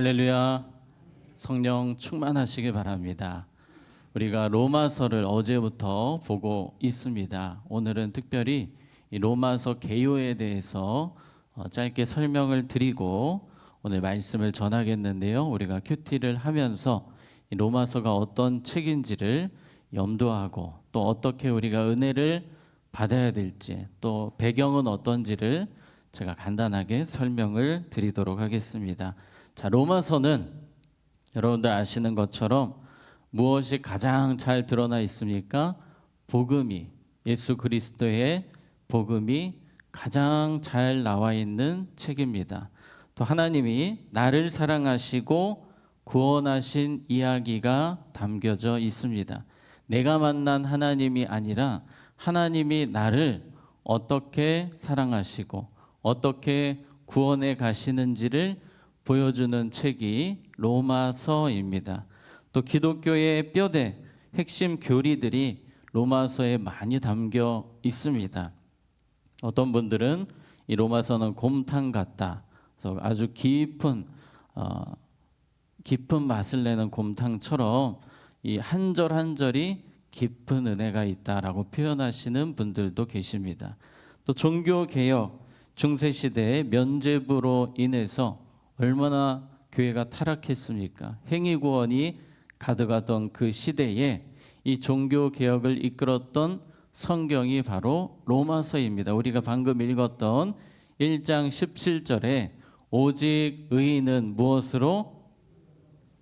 할렐루야. 성령 충만하시길 바랍니다. 우리가 로마서를 어제부터 보고 있습니다. 오늘은 특별히 이 로마서 개요에 대해서 어, 짧게 설명을 드리고 오늘 말씀을 전하겠는데요. 우리가 큐티를 하면서 이 로마서가 어떤 책인지를 염두하고 또 어떻게 우리가 은혜를 받아야 될지 또 배경은 어떤지를 제가 간단하게 설명을 드리도록 하겠습니다. 자, 로마서는 여러분들 아시는 것처럼 무엇이 가장 잘 드러나 있습니까? 복음이 예수 그리스도의 복음이 가장 잘 나와 있는 책입니다. 또 하나님이 나를 사랑하시고 구원하신 이야기가 담겨져 있습니다. 내가 만난 하나님이 아니라 하나님이 나를 어떻게 사랑하시고 어떻게 구원해 가시는지를 보여주는 책이 로마서입니다. 또 기독교의 뼈대 핵심 교리들이 로마서에 많이 담겨 있습니다. 어떤 분들은 이 로마서는 곰탕 같다. 아주 깊은 어, 깊은 맛을 내는 곰탕처럼 이 한 절 한 절이 깊은 은혜가 있다라고 표현하시는 분들도 계십니다. 또 종교 개혁 중세 시대의 면죄부로 인해서 얼마나 교회가 타락했습니까? 행위 구원이 가득하던 그 시대에 이 종교 개혁을 이끌었던 성경이 바로 로마서입니다. 우리가 방금 읽었던 1장 17절에 오직 의인은 무엇으로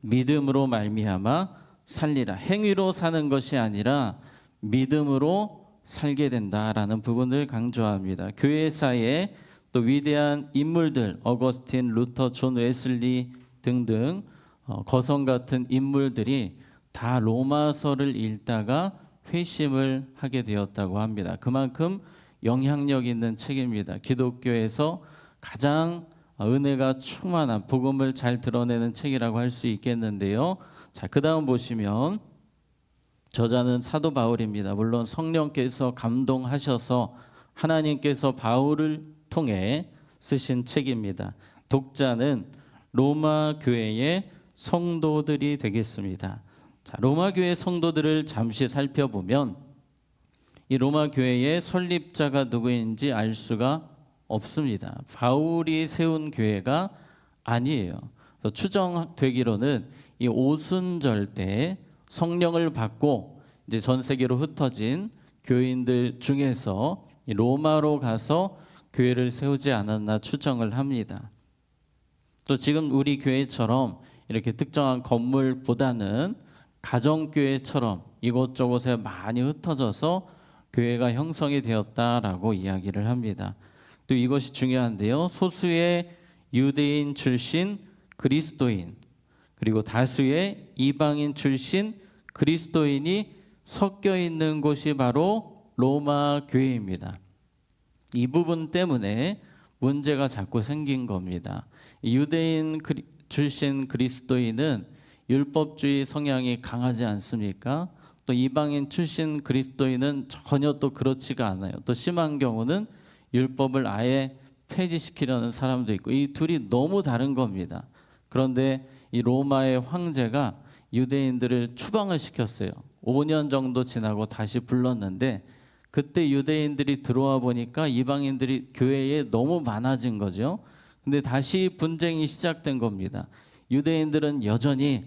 믿음으로 말미암아 살리라. 행위로 사는 것이 아니라 믿음으로 살게 된다라는 부분을 강조합니다. 교회사에 또 위대한 인물들 어거스틴, 루터, 존 웨슬리 등등 어, 거성 같은 인물들이 다 로마서를 읽다가 회심을 하게 되었다고 합니다. 그만큼 영향력 있는 책입니다. 기독교에서 가장 은혜가 충만한 복음을 잘 드러내는 책이라고 할 수 있겠는데요. 자, 그다음 보시면 저자는 사도 바울입니다. 물론 성령께서 감동하셔서 하나님께서 바울을 통해 쓰신 책입니다. 독자는 로마 교회의 성도들이 되겠습니다. 자, 로마 교회 성도들을 잠시 살펴보면 이 로마 교회의 설립자가 누구인지 알 수가 없습니다. 바울이 세운 교회가 아니에요. 추정되기로는 이 오순절 때 성령을 받고 이제 전 세계로 흩어진 교인들 중에서 로마로 가서 교회를 세우지 않았나 추정을 합니다. 또 지금 우리 교회처럼 이렇게 특정한 건물보다는 가정교회처럼 이곳저곳에 많이 흩어져서 교회가 형성이 되었다라고 이야기를 합니다. 또 이것이 중요한데요. 소수의 유대인 출신 그리스도인 그리고 다수의 이방인 출신 그리스도인이 섞여 있는 곳이 바로 로마 교회입니다. 이 부분 때문에 문제가 자꾸 생긴 겁니다. 유대인 그리, 출신 그리스도인은 율법주의 성향이 강하지 않습니까? 또 이방인 출신 그리스도인은 전혀 또 그렇지가 않아요. 또 심한 경우는 율법을 아예 폐지시키려는 사람도 있고 이 둘이 너무 다른 겁니다. 그런데 이 로마의 황제가 유대인들을 추방을 시켰어요. 5년 정도 지나고 다시 불렀는데 그때 유대인들이 들어와 보니까 이방인들이 교회에 너무 많아진 거죠. 근데 다시 분쟁이 시작된 겁니다. 유대인들은 여전히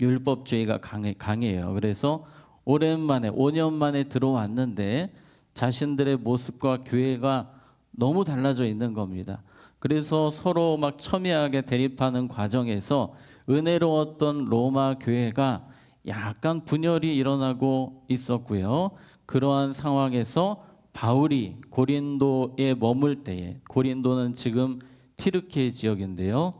율법주의가 강해, 강해요. 그래서 오랜만에 5년 만에 들어왔는데 자신들의 모습과 교회가 너무 달라져 있는 겁니다. 그래서 서로 막 첨예하게 대립하는 과정에서 은혜로웠던 로마 교회가 약간 분열이 일어나고 있었고요. 그러한 상황에서 바울이 고린도에 머물 때에 고린도는 지금 티르키예 지역인데요.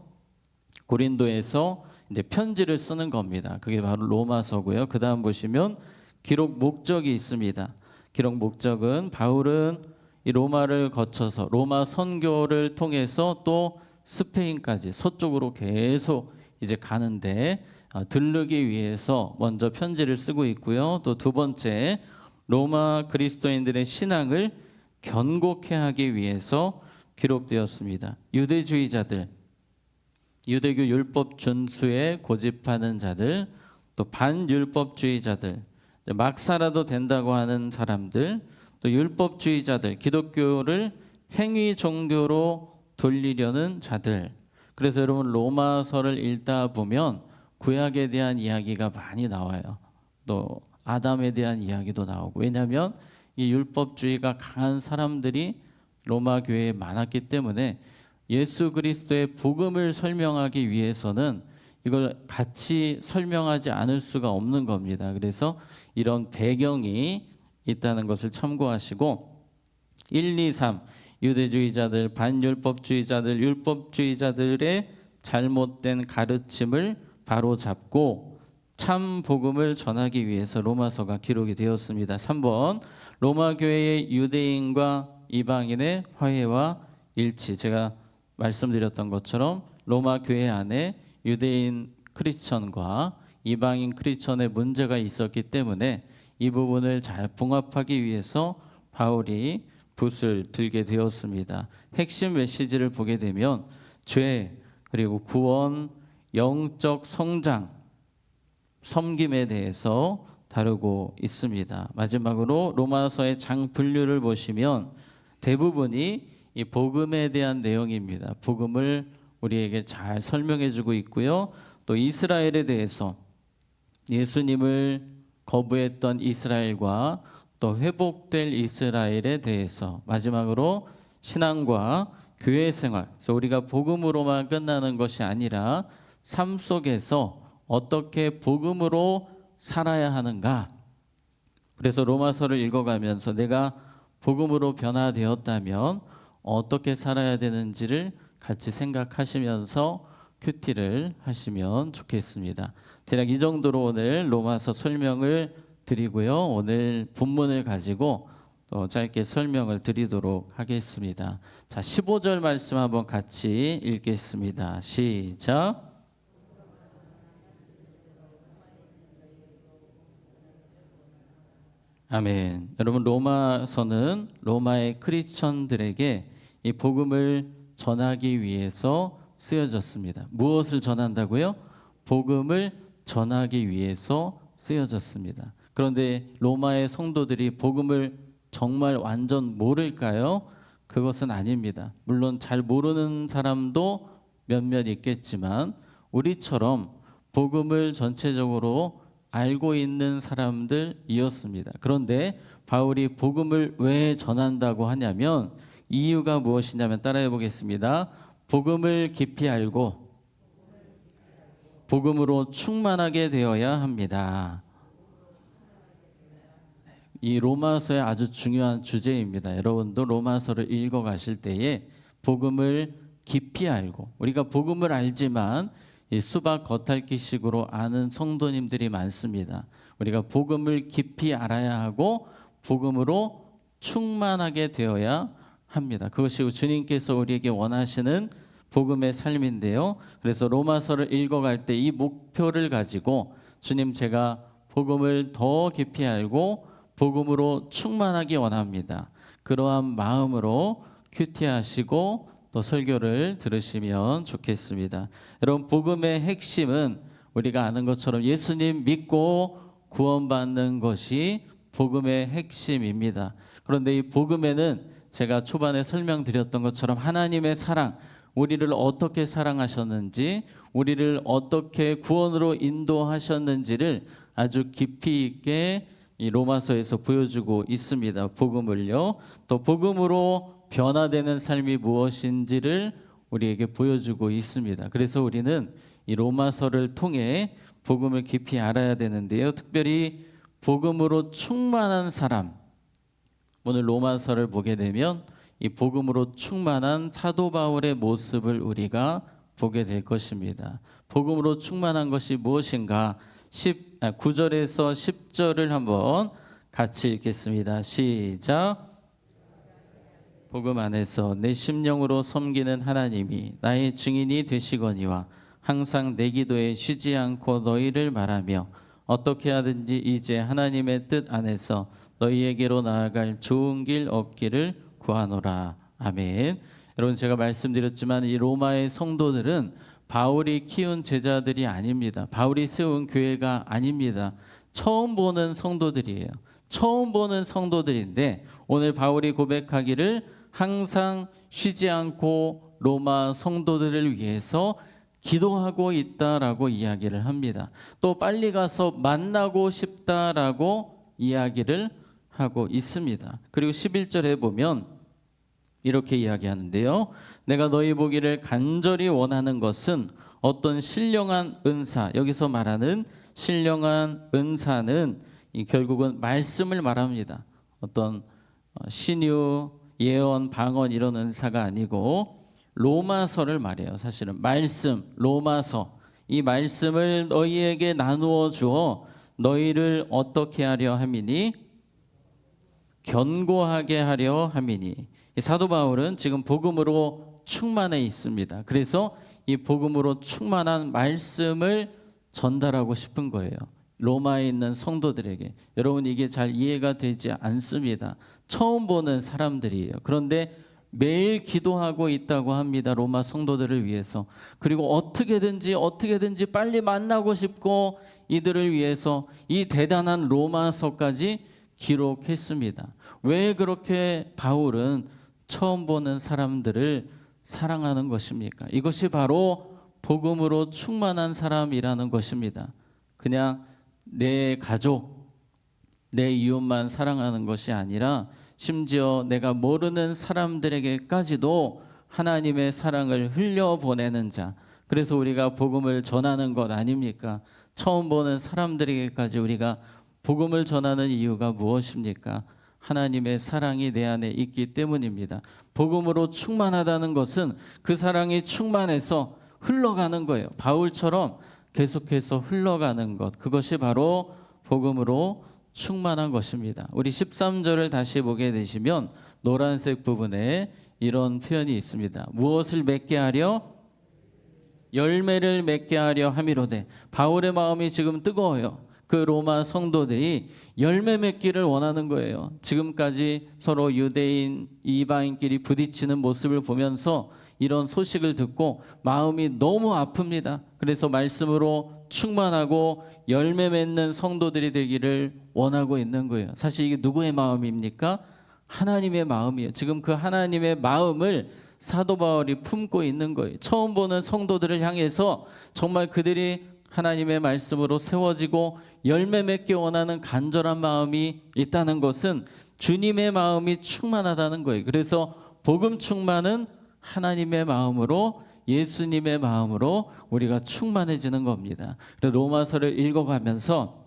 고린도에서 이제 편지를 쓰는 겁니다. 그게 바로 로마서고요. 그 다음 보시면 기록 목적이 있습니다. 기록 목적은 바울은 이 로마를 거쳐서 로마 선교를 통해서 또 스페인까지 서쪽으로 계속 이제 가는데 어, 들르기 위해서 먼저 편지를 쓰고 있고요. 또 두 번째 로마 그리스도인들의 신앙을 견고케 하기 위해서 기록되었습니다. 유대주의자들 유대교 율법 준수에 고집하는 자들, 또 반율법주의자들, 이제 막 살아도 된다고 하는 사람들, 또 율법주의자들, 기독교를 행위 종교로 돌리려는 자들. 그래서 여러분 로마서를 읽다 보면 구약에 대한 이야기가 많이 나와요. 또 아담에 대한 이야기도 나오고 왜냐하면 이 율법주의가 강한 사람들이 로마 교회에 많았기 때문에 예수 그리스도의 복음을 설명하기 위해서는 이걸 같이 설명하지 않을 수가 없는 겁니다. 그래서 이런 배경이 있다는 것을 참고하시고 1, 2, 3 유대주의자들, 반율법주의자들, 율법주의자들의 잘못된 가르침을 바로 잡고 참 복음을 전하기 위해서 로마서가 기록이 되었습니다. 3번 로마 교회의 유대인과 이방인의 화해와 일치. 제가 말씀드렸던 것처럼 로마 교회 안에 유대인 크리스천과 이방인 크리스천의 문제가 있었기 때문에 이 부분을 잘 봉합하기 위해서 바울이 붓을 들게 되었습니다. 핵심 메시지를 보게 되면 죄 그리고 구원, 영적 성장, 섬김에 대해서 다루고 있습니다. 마지막으로 로마서의 장 분류를 보시면 대부분이 이 복음에 대한 내용입니다. 복음을 우리에게 잘 설명해 주고 있고요. 또 이스라엘에 대해서 예수님을 거부했던 이스라엘과 또 회복될 이스라엘에 대해서 마지막으로 신앙과 교회 생활. 그래서 우리가 복음으로만 끝나는 것이 아니라 삶 속에서 어떻게 복음으로 살아야 하는가. 그래서 로마서를 읽어가면서 내가 복음으로 변화되었다면 어떻게 살아야 되는지를 같이 생각하시면서 큐티를 하시면 좋겠습니다. 대략 이 정도로 오늘 로마서 설명을 드리고요. 오늘 본문을 가지고 또 짧게 설명을 드리도록 하겠습니다. 자, 15절 말씀 한번 같이 읽겠습니다. 시작. 아멘. 여러분 로마서는 로마의 크리스천들에게 이 복음을 전하기 위해서 쓰여졌습니다. 무엇을 전한다고요? 복음을 전하기 위해서 쓰여졌습니다. 그런데 로마의 성도들이 복음을 정말 완전 모를까요? 그것은 아닙니다. 물론 잘 모르는 사람도 몇몇 있겠지만 우리처럼 복음을 전체적으로 알고 있는 사람들이었습니다. 그런데 바울이 복음을 왜 전한다고 하냐면 이유가 무엇이냐면 따라해 보겠습니다. 복음을 깊이 알고 복음으로 충만하게 되어야 합니다. 이 로마서의 아주 중요한 주제입니다. 여러분도 로마서를 읽어 가실 때에 복음을 깊이 알고 우리가 복음을 알지만 이 수박 겉핥기식으로 아는 성도님들이 많습니다. 우리가 복음을 깊이 알아야 하고 복음으로 충만하게 되어야 합니다. 그것이 주님께서 우리에게 원하시는 복음의 삶인데요. 그래서 로마서를 읽어갈 때 이 목표를 가지고 주님 제가 복음을 더 깊이 알고 복음으로 충만하기 원합니다. 그러한 마음으로 큐티하시고 또 설교를 들으시면 좋겠습니다. 여러분 복음의 핵심은 우리가 아는 것처럼 예수님 믿고 구원받는 것이 복음의 핵심입니다. 그런데 이 복음에는 제가 초반에 설명드렸던 것처럼 하나님의 사랑, 우리를 어떻게 사랑하셨는지, 우리를 어떻게 구원으로 인도하셨는지를 아주 깊이 있게 이 로마서에서 보여주고 있습니다. 복음을요. 또 복음으로 변화되는 삶이 무엇인지를 우리에게 보여주고 있습니다. 그래서 우리는 이 로마서를 통해 복음을 깊이 알아야 되는데요. 특별히 복음으로 충만한 사람. 오늘 로마서를 보게 되면 이 복음으로 충만한 사도 바울의 모습을 우리가 보게 될 것입니다. 복음으로 충만한 것이 무엇인가? 10 아, 9절에서 10절을 한번 같이 읽겠습니다. 시작. 복음 안에서 내 심령으로 섬기는 하나님이 나의 증인이 되시거니와 항상 내 기도에 쉬지 않고 너희를 말하며 어떻게 하든지 이제 하나님의 뜻 안에서 너희에게로 나아갈 좋은 길 얻기를 구하노라. 아멘. 여러분 제가 말씀드렸지만 이 로마의 성도들은 바울이 키운 제자들이 아닙니다. 바울이 세운 교회가 아닙니다. 처음 보는 성도들이에요. 처음 보는 성도들인데 오늘 바울이 고백하기를 항상 쉬지 않고 로마 성도들을 위해서 기도하고 있다라고 이야기를 합니다. 또 빨리 가서 만나고 싶다라고 이야기를 하고 있습니다. 그리고 11절에 보면 이렇게 이야기하는데요. 내가 너희 보기를 간절히 원하는 것은 어떤 신령한 은사, 여기서 말하는 신령한 은사는 이 결국은 말씀을 말합니다. 어떤 어, 신유, 예언, 방언 이런 은사가 아니고 로마서를 말해요. 사실은 말씀, 로마서 이 말씀을 너희에게 나누어 주어 너희를 어떻게 하려 함이니 견고하게 하려 함이니 이 사도 바울은 지금 복음으로 충만해 있습니다. 그래서 이 복음으로 충만한 말씀을 전달하고 싶은 거예요. 로마에 있는 성도들에게 여러분 이게 잘 이해가 되지 않습니다. 처음 보는 사람들이에요. 그런데 매일 기도하고 있다고 합니다. 로마 성도들을 위해서. 그리고 어떻게든지 어떻게든지 빨리 만나고 싶고 이들을 위해서 이 대단한 로마서까지 기록했습니다. 왜 그렇게 바울은 처음 보는 사람들을 사랑하는 것입니까? 이것이 바로 복음으로 충만한 사람이라는 것입니다. 그냥 내 가족, 내 이웃만 사랑하는 것이 아니라 심지어 내가 모르는 사람들에게까지도 하나님의 사랑을 흘려보내는 자. 그래서 우리가 복음을 전하는 것 아닙니까? 처음 보는 사람들에게까지 우리가 복음을 전하는 이유가 무엇입니까? 하나님의 사랑이 내 안에 있기 때문입니다. 복음으로 충만하다는 것은 그 사랑이 충만해서 흘러가는 거예요. 바울처럼 계속해서 흘러가는 것. 그것이 바로 복음으로 충만한 것입니다. 우리 13절을 다시 보게 되시면 노란색 부분에 이런 표현이 있습니다. 무엇을 맺게 하려? 열매를 맺게 하려 함이로되 바울의 마음이 지금 뜨거워요. 그 로마 성도들이 열매 맺기를 원하는 거예요. 지금까지 서로 유대인, 이방인끼리 부딪히는 모습을 보면서 이런 소식을 듣고 마음이 너무 아픕니다. 그래서 말씀으로 충만하고 열매 맺는 성도들이 되기를 원하고 있는 거예요. 사실 이게 누구의 마음입니까? 하나님의 마음이에요. 지금 그 하나님의 마음을 사도 바울이 품고 있는 거예요. 처음 보는 성도들을 향해서 정말 그들이 하나님의 말씀으로 세워지고 열매 맺기 원하는 간절한 마음이 있다는 것은 주님의 마음이 충만하다는 거예요. 그래서 복음 충만은 하나님의 마음으로 예수님의 마음으로 우리가 충만해지는 겁니다. 로마서를 읽어가면서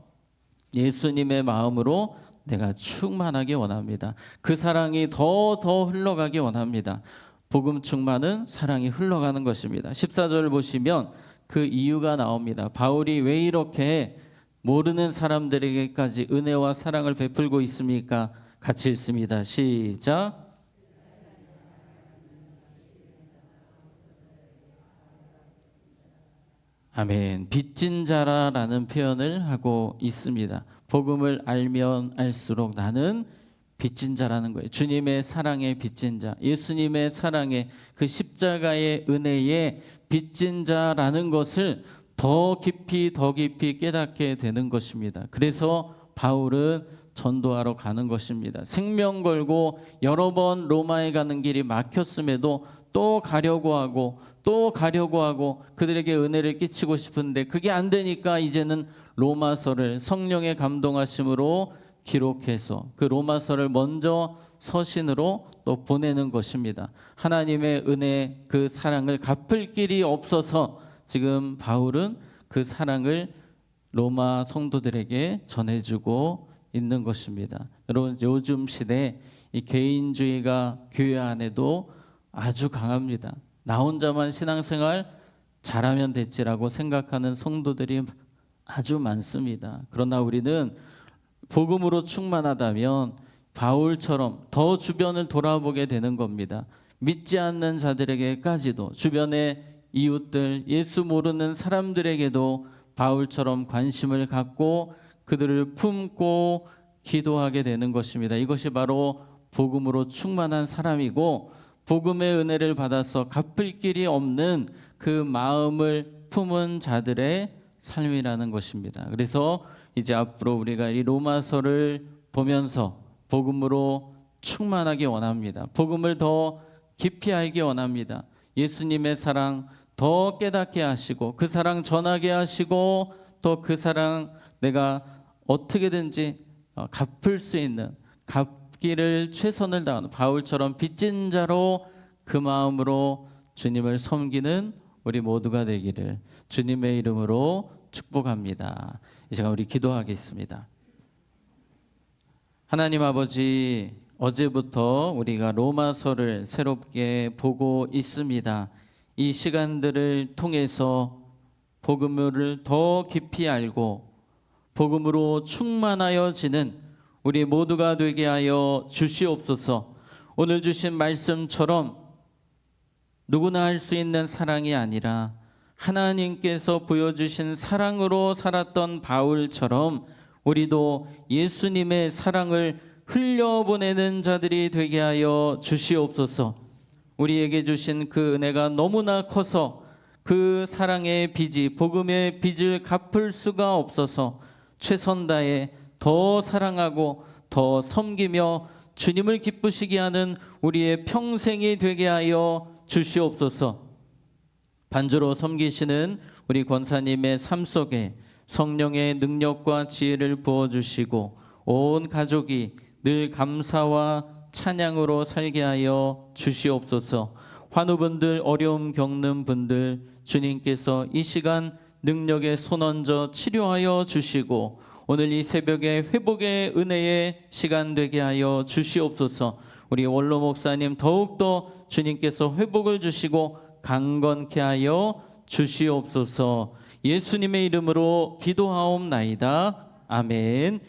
예수님의 마음으로 내가 충만하게 원합니다. 그 사랑이 더 더 흘러가기 원합니다. 복음 충만은 사랑이 흘러가는 것입니다. 14절 보시면 그 이유가 나옵니다. 바울이 왜 이렇게 모르는 사람들에게까지 은혜와 사랑을 베풀고 있습니까? 같이 읽습니다. 시작. 아멘. 빚진 자라라는 표현을 하고 있습니다. 복음을 알면 알수록 나는 빚진 자라는 거예요. 주님의 사랑의 빚진 자, 예수님의 사랑의 그 십자가의 은혜에 빚진 자라는 것을 더 깊이 더 깊이 깨닫게 되는 것입니다. 그래서 바울은 전도하러 가는 것입니다. 생명 걸고 여러 번 로마에 가는 길이 막혔음에도 또 가려고 하고 또 가려고 하고 그들에게 은혜를 끼치고 싶은데 그게 안 되니까 이제는 로마서를 성령의 감동하심으로 기록해서 그 로마서를 먼저 서신으로 또 보내는 것입니다. 하나님의 은혜 그 사랑을 갚을 길이 없어서 지금 바울은 그 사랑을 로마 성도들에게 전해주고 있는 것입니다. 여러분 요즘 시대 이 개인주의가 교회 안에도 아주 강합니다. 나 혼자만 신앙생활 잘하면 됐지라고 생각하는 성도들이 아주 많습니다. 그러나 우리는 복음으로 충만하다면 바울처럼 더 주변을 돌아보게 되는 겁니다. 믿지 않는 자들에게까지도 주변의 이웃들, 예수 모르는 사람들에게도 바울처럼 관심을 갖고 그들을 품고 기도하게 되는 것입니다. 이것이 바로 복음으로 충만한 사람이고 복음의 은혜를 받아서 갚을 길이 없는 그 마음을 품은 자들의 삶이라는 것입니다. 그래서 이제 앞으로 우리가 이 로마서를 보면서 복음으로 충만하게 원합니다. 복음을 더 깊이 알기 원합니다. 예수님의 사랑 더 깨닫게 하시고 그 사랑 전하게 하시고 또 그 사랑 내가 어떻게든지 어, 갚을 수 있는 갚 기를 최선을 다하는 바울처럼 빚진 자로 그 마음으로 주님을 섬기는 우리 모두가 되기를 주님의 이름으로 축복합니다. 이 시간 우리 기도하겠습니다. 하나님 아버지 어제부터 우리가 로마서를 새롭게 보고 있습니다. 이 시간들을 통해서 복음을 더 깊이 알고 복음으로 충만하여지는 우리 모두가 되게 하여 주시옵소서. 오늘 주신 말씀처럼 누구나 할 수 있는 사랑이 아니라 하나님께서 보여주신 사랑으로 살았던 바울처럼 우리도 예수님의 사랑을 흘려보내는 자들이 되게 하여 주시옵소서. 우리에게 주신 그 은혜가 너무나 커서 그 사랑의 빚이 복음의 빚을 갚을 수가 없어서 최선 다해 더 사랑하고 더 섬기며 주님을 기쁘시게 하는 우리의 평생이 되게 하여 주시옵소서. 반주로 섬기시는 우리 권사님의 삶 속에 성령의 능력과 지혜를 부어 주시고 온 가족이 늘 감사와 찬양으로 살게 하여 주시옵소서. 환우분들 어려움 겪는 분들 주님께서 이 시간 능력에 손얹어 치료하여 주시고 오늘 이 새벽에 회복의 은혜의 시간 되게 하여 주시옵소서. 우리 원로 목사님 더욱더 주님께서 회복을 주시고 강건케 하여 주시옵소서. 예수님의 이름으로 기도하옵나이다. 아멘.